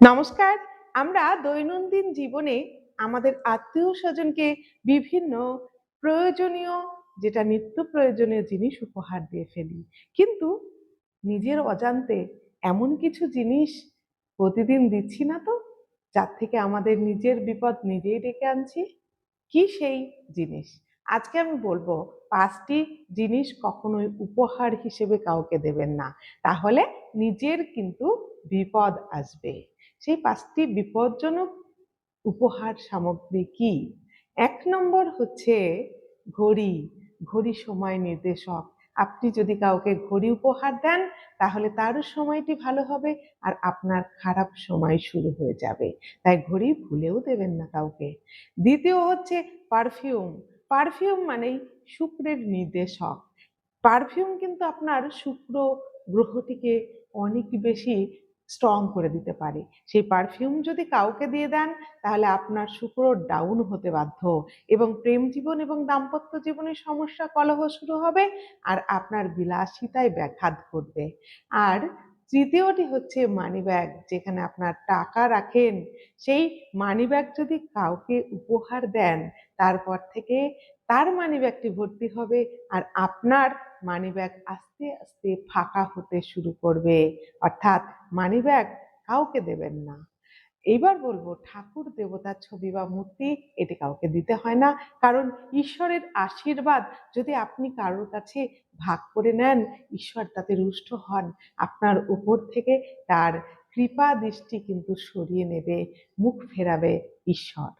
নমস্কার, আমরা দৈনন্দিন জীবনে আমাদের আত্মীয় স্বজনকে বিভিন্ন প্রয়োজনীয়, যেটা নিত্য প্রয়োজনীয় জিনিস উপহার দিয়ে ফেলি। কিন্তু নিজের অজান্তে এমন কিছু জিনিস প্রতিদিন দিচ্ছি না তো? যার থেকে আমাদের নিজের বিপদ নিজেই ডেকে আনছি? কি সেই জিনিস? আজকে আমি বলব, পাঁচটি জিনিস কখনোই উপহার হিসেবে কাউকে দেবেন না। তাহলে নিজের কিন্তু বিপদ আসবে। সেই পাঁচটি বিপজ্জনক উপহার সামগ্রী কি? এক নম্বর হচ্ছে ঘড়ি ঘড়ি সময় নির্দেশক। আপনি যদি কাউকে ঘড়ি উপহার দেন, তাহলে তারও সময়টি ভালো হবে আর আপনার খারাপ সময় শুরু হয়ে যাবে। তাই ঘড়ি ভুলেও দেবেন না কাউকে। দ্বিতীয় হচ্ছে পারফিউম। পারফিউম মানেই শুক্রের নির্দেশক। পারফিউম কিন্তু আপনার শুক্র গ্রহটিকে অনেক বেশি স্ট্রং করে দিতে পারে। সেই পারফিউম যদি কাউকে দিয়ে দেন, তাহলে আপনার শুক্র ডাউন হতে বাধ্য এবং প্রেম জীবন এবং দাম্পত্য জীবনের সমস্যা কলহ শুরু হবে আর আপনার বিলাসিতায় ব্যাঘাত ঘটবে। আর তৃতীয়টি হচ্ছে মানি ব্যাগ যেখানে আপনার টাকা রাখেন। সেই মানি ব্যাগ যদি কাউকে উপহার দেন, তারপর থেকে তার মানি ব্যাগটি ভর্তি হবে আর আপনার মানি ব্যাগ আস্তে আস্তে ফাঁকা হতে শুরু করবে। অর্থাৎ মানি ব্যাগ কাউকে দেবেন না। এইবার বলব, ঠাকুর, দেবতার ছবি বা মূর্তি এটি কাউকে দিতে হয় না। কারণ ঈশ্বরের আশীর্বাদ যদি আপনি কারোর কাছে ভাগ করে নেন, ঈশ্বর তাতে রুষ্ট হন। আপনার উপর থেকে তার কৃপা দৃষ্টি কিন্তু সরিয়ে নেবে, মুখ ফেরাবে ঈশ্বর।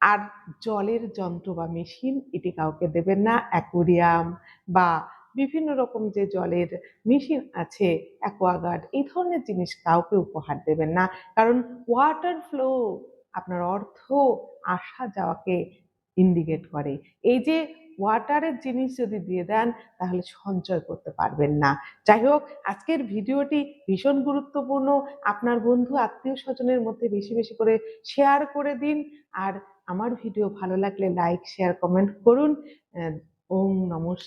আর জলের যন্ত্র বা মেশিন এটি কাউকে দেবেন না, অ্যাকোরিয়াম বা বিভিন্ন রকম যে জলের মেশিন আছে অ্যাকোয়াগার্ড এই ধরনের জিনিস কাউকে উপহার দেবেন না। কারণ ওয়াটার ফ্লো আপনার অর্থ আসা যাওয়াকে ইন্ডিকেট করে। এই যে ওয়াটারের জিনিস যদি দিয়ে দেন, তাহলে সঞ্চয় করতে পারবেন না। যাই হোক, আজকের ভিডিওটি ভীষণ গুরুত্বপূর্ণ। আপনার বন্ধু, আত্মীয় স্বজনের মধ্যে বেশি বেশি করে শেয়ার করে দিন। আর আমার ভিডিও ভালো লাগলে লাইক শেয়ার কমেন্ট করুন। ওম নমঃ